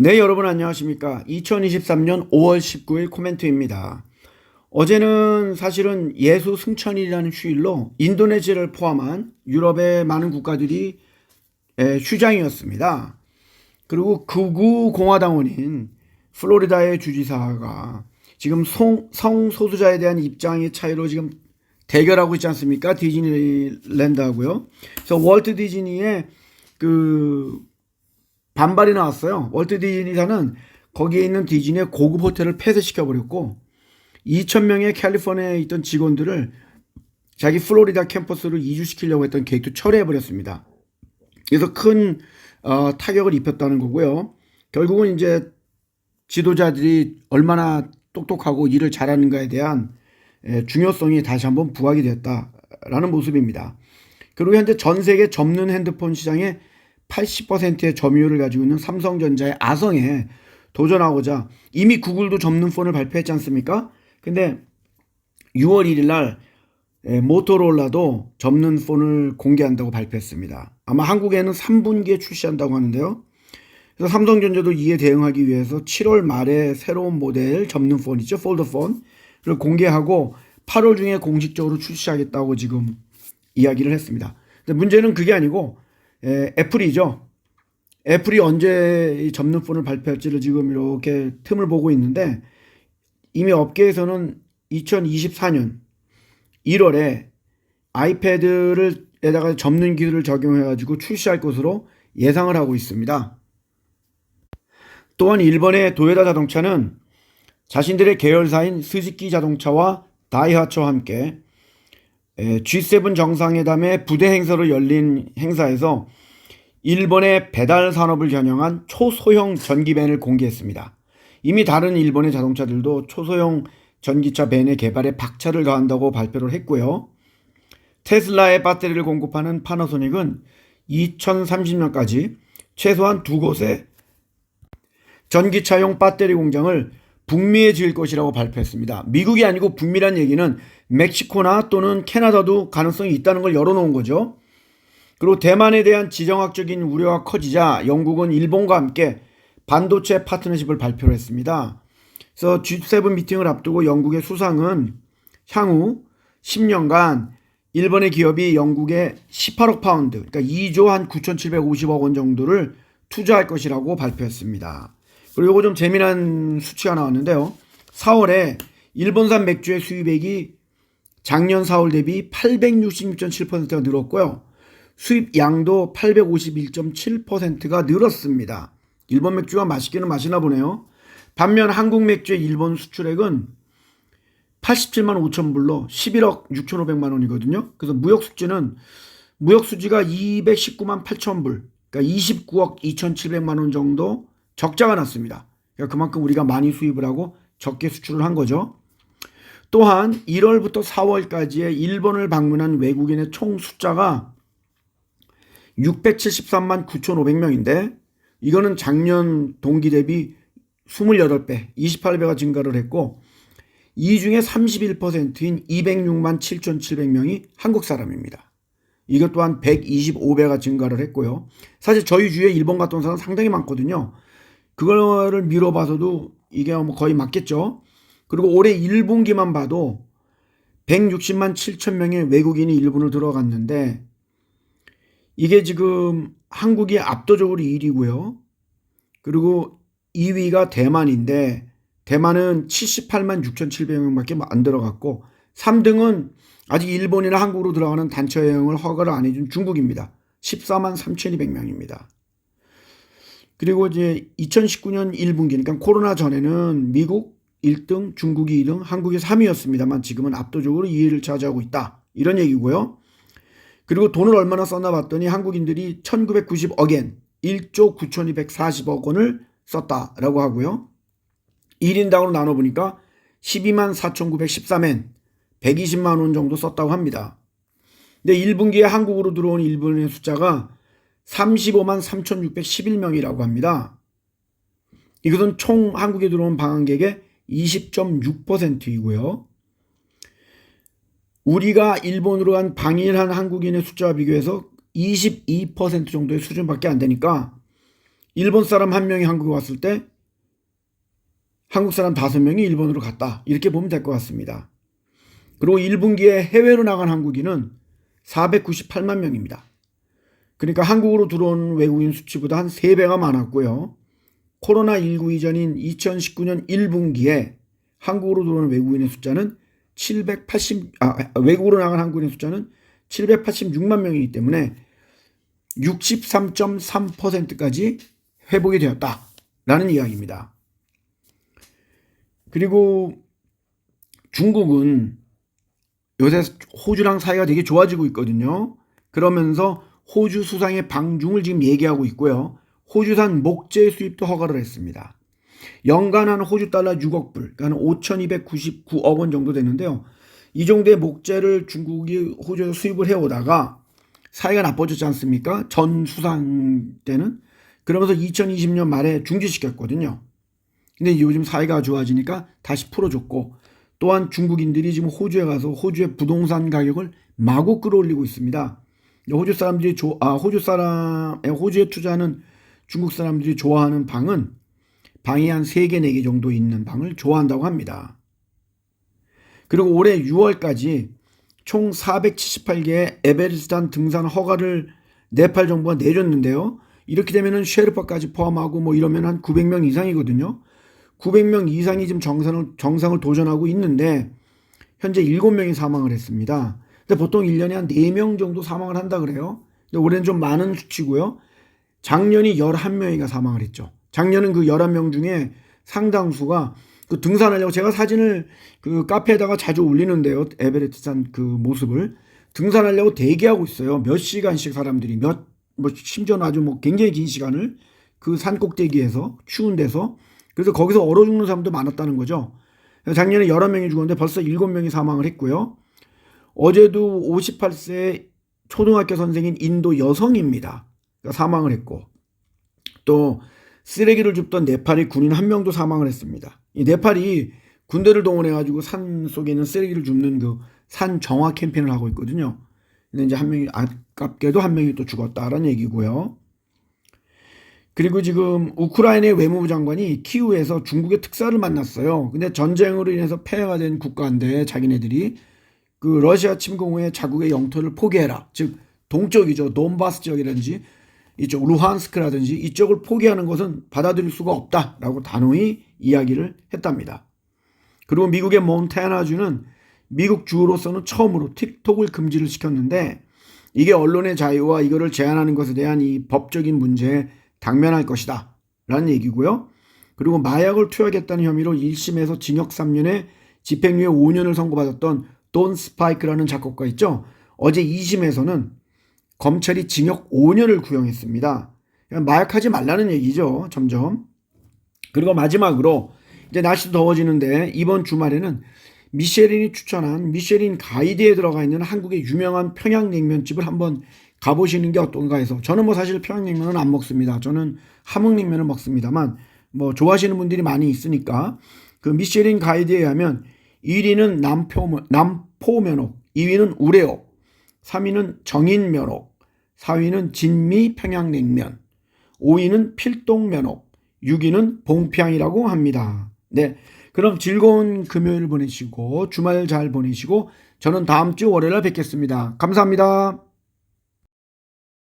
네, 여러분 안녕하십니까. 2023년 5월 19일 코멘트입니다. 어제는 사실은 예수 승천일이라는 휴일로 인도네시아를 포함한 유럽의 많은 국가들이 에, 휴장이었습니다. 그리고 극우 공화당원인 플로리다의 주지사가 지금 성, 성소수자에 대한 입장의 차이로 지금 대결하고 있지 않습니까? 디즈니랜드하고요. 그래서 월트 디즈니의 그 반발이 나왔어요. 월트 디즈니사는 거기에 있는 디즈니의 고급 호텔을 폐쇄시켜 버렸고 2,000명의 캘리포니아에 있던 직원들을 자기 플로리다 캠퍼스로 이주시키려고 했던 계획도 철회해 버렸습니다. 그래서 큰 어, 타격을 입혔다는 거고요. 결국은 이제 지도자들이 얼마나 똑똑하고 일을 잘하는가에 대한 에, 중요성이 다시 한번 부각이 됐다라는 모습입니다. 그리고 현재 전 세계 접는 핸드폰 시장의 80%의 점유율을 가지고 있는 삼성전자의 아성에 도전하고자 이미 구글도 접는 폰을 발표했지 않습니까? 근데 6월 1일 날 에, 모토로라도 접는 폰을 공개한다고 발표했습니다. 아마 한국에는 3분기에 출시한다고 하는데요. 그래서 삼성전자도 이에 대응하기 위해서 7월 말에 새로운 모델 접는 폰이죠. 폴더폰을 공개하고 8월 중에 공식적으로 출시하겠다고 지금 이야기를 했습니다. 근데 문제는 그게 아니고 에, 애플이죠. 애플이 언제 이 접는 폰을 발표할지를 지금 이렇게 틈을 보고 있는데 이미 업계에서는 2024년 1월에 아이패드를 에다가 접는 기술을 적용해 가지고 출시할 것으로 예상을 하고 있습니다. 또한 일본의 도요타 자동차는 자신들의 계열사인 스즈키 자동차와 다이하츠와 함께 에, G7 정상회담의 부대 행사로 열린 행사에서 일본의 배달 산업을 겨냥한 초소형 전기밴을 공개했습니다. 이미 다른 일본의 자동차들도 초소형 전기차 밴의 개발에 박차를 가한다고 발표를 했고요. 테슬라의 배터리를 공급하는 파나소닉은 2030년까지 최소한 두 곳에 전기차용 배터리 공장을 북미에 지을 것이라고 발표했습니다. 미국이 아니고 북미란 얘기는 멕시코나 또는 캐나다도 가능성이 있다는 걸 열어놓은 거죠. 그리고 대만에 대한 지정학적인 우려가 커지자 영국은 일본과 함께 반도체 파트너십을 발표를 했습니다. 그래서 G7 미팅을 앞두고 영국의 수상은 향후 10년간 일본의 기업이 영국에 18억 파운드, 그러니까 2조 한 9,750억 원 정도를 투자할 것이라고 발표했습니다. 그리고 이거 좀 재미난 수치가 나왔는데요. 4월에 일본산 맥주의 수입액이 작년 4월 대비 866.7%가 늘었고요. 수입 양도 851.7%가 늘었습니다. 일본 맥주가 맛있기는 마시나 보네요. 반면 한국 맥주의 일본 수출액은 87만 5천 불로 11억 6천5백만 원이거든요. 그래서 무역 수지는 무역 수지가 219만 8천 불, 그러니까 29억 2,700만 원 정도 적자가 났습니다. 그러니까 그만큼 우리가 많이 수입을 하고 적게 수출을 한 거죠. 또한 1월부터 4월까지의 일본을 방문한 외국인의 총 숫자가 673만 9,500명인데 이거는 작년 동기 대비 28배, 28배가 증가를 했고 이 중에 31%인 206만 7,700명이 한국 사람입니다. 이것 또한 125배가 증가를 했고요. 사실 저희 주위에 일본 갔던 사람 상당히 많거든요. 그거를 미뤄봐서도 이게 뭐 거의 맞겠죠. 그리고 올해 1분기만 봐도 160만 7천 명의 외국인이 일본을 들어갔는데 이게 지금 한국이 압도적으로 1위고요. 그리고 2위가 대만인데 대만은 78만 6,700명밖에 안 들어갔고 3등은 아직 일본이나 한국으로 들어가는 단체 여행을 허가를 안 해준 중국입니다. 14만 3,200명입니다. 그리고 이제 2019년 1분기, 그러니까 코로나 전에는 미국 1등, 중국이 2등, 한국이 3위였습니다만 지금은 압도적으로 2위를 차지하고 있다. 이런 얘기고요. 그리고 돈을 얼마나 썼나 봤더니 한국인들이 1990억엔 1조 9240억 원을 썼다라고 하고요. 1인당으로 나눠보니까 12만 4,913엔 120만 원 정도 썼다고 합니다. 근데 1분기에 한국으로 들어온 일본의 숫자가 35만 3,611명이라고 합니다. 이것은 총 한국에 들어온 방한객의 20.6%이고요. 우리가 일본으로 간 방일한 한국인의 숫자와 비교해서 22% 정도의 수준밖에 안 되니까 일본 사람 한 명이 한국에 왔을 때 한국 사람 다섯 명이 일본으로 갔다. 이렇게 보면 될 것 같습니다. 그리고 1분기에 해외로 나간 한국인은 498만 명입니다. 그러니까 한국으로 들어온 외국인 수치보다 한 3배가 많았고요. 코로나19 이전인 2019년 1분기에 한국으로 들어온 외국인의 숫자는 780, 아, 외국으로 나간 한국인의 숫자는 786만 명이기 때문에 63.3%까지 회복이 되었다 라는 이야기입니다. 그리고 중국은 요새 호주랑 사이가 되게 좋아지고 있거든요. 그러면서 호주 수상의 방중을 지금 얘기하고 있고요. 호주산 목재 수입도 허가를 했습니다. 연간 한 호주 달러 6억 불, 그러니까 5,299억 원 정도 되는데요. 이 정도의 목재를 중국이 호주에서 수입을 해오다가 사이가 나빠졌지 않습니까? 전 수상 때는. 그러면서 2020년 말에 중지시켰거든요. 근데 요즘 사이가 좋아지니까 다시 풀어줬고 또한 중국인들이 지금 호주에 가서 호주의 부동산 가격을 마구 끌어올리고 있습니다. 호주 사람들이 조, 아, 호주 사람, 호주에 투자하는 중국 사람들이 좋아하는 방은 방이 한 3개, 4개 정도 있는 방을 좋아한다고 합니다. 그리고 올해 6월까지 총 478개의 에베레스트산 등산 허가를 네팔 정부가 내줬는데요. 이렇게 되면은 쉐르파까지 포함하고 뭐 이러면 한 900명 이상이거든요. 900명 이상이 지금 정상을, 정상을 도전하고 있는데 현재 7명이 사망을 했습니다. 근데 보통 1년에 한 4명 정도 사망을 한다 그래요. 근데 올해는 좀 많은 수치고요. 작년이 11명이가 사망을 했죠. 작년은 그 11명 중에 상당수가 그 등산하려고 제가 사진을 그 카페에다가 자주 올리는데요. 에베레스트산 그 모습을 등산하려고 대기하고 있어요. 몇 시간씩 사람들이 몇 뭐 심지어는 아주 뭐 굉장히 긴 시간을 그 산 꼭대기에서 추운 데서 그래서 거기서 얼어 죽는 사람도 많았다는 거죠. 작년에 11명이 죽었는데 벌써 7명이 사망을 했고요. 어제도 58세 초등학교 선생인 인도 여성입니다. 그러니까 사망을 했고 또 쓰레기를 줍던 네팔의 군인 한 명도 사망을 했습니다. 이 네팔이 군대를 동원해 가지고 산 속에 있는 쓰레기를 줍는 그 산 정화 캠페인을 하고 있거든요. 근데 이제 한 명이 아깝게도 한 명이 또 죽었다라는 얘기고요. 그리고 지금 우크라이나의 외무부 장관이 키우에서 중국의 특사를 만났어요. 근데 전쟁으로 인해서 폐해가 된 국가인데 자기네들이 그 러시아 침공 후에 자국의 영토를 포기해라. 즉 동쪽이죠. 돈바스 지역이라든지 이쪽 루한스크라든지 이쪽을 포기하는 것은 받아들일 수가 없다라고 단호히 이야기를 했답니다. 그리고 미국의 몬타나주는 미국 주로서는 처음으로 틱톡을 금지를 시켰는데 이게 언론의 자유와 이거를 제한하는 것에 대한 이 법적인 문제에 당면할 것이다 라는 얘기고요. 그리고 마약을 투약했다는 혐의로 1심에서 징역 3년에 집행유예 5년을 선고받았던 돈 스파이크라는 작곡가 있죠. 어제 2심에서는 검찰이 징역 5년을 구형했습니다. 마약하지 말라는 얘기죠. 점점. 그리고 마지막으로 이제 날씨도 더워지는데 이번 주말에는 미쉐린이 추천한 미쉐린 가이드에 들어가 있는 한국의 유명한 평양냉면집을 한번 가보시는 게 어떤가 해서 저는 뭐 사실 평양냉면은 안 먹습니다. 저는 함흥냉면을 먹습니다만 뭐 좋아하시는 분들이 많이 있으니까 그 미쉐린 가이드에 의하면 1위는 남포, 남포면옥, 2위는 우레옥, 3위는 정인면옥, 4위는 진미 평양냉면, 5위는 필동면옥, 6위는 봉평이라고 합니다. 네. 그럼 즐거운 금요일 보내시고 주말 잘 보내시고 저는 다음 주 월요일 뵙겠습니다. 감사합니다.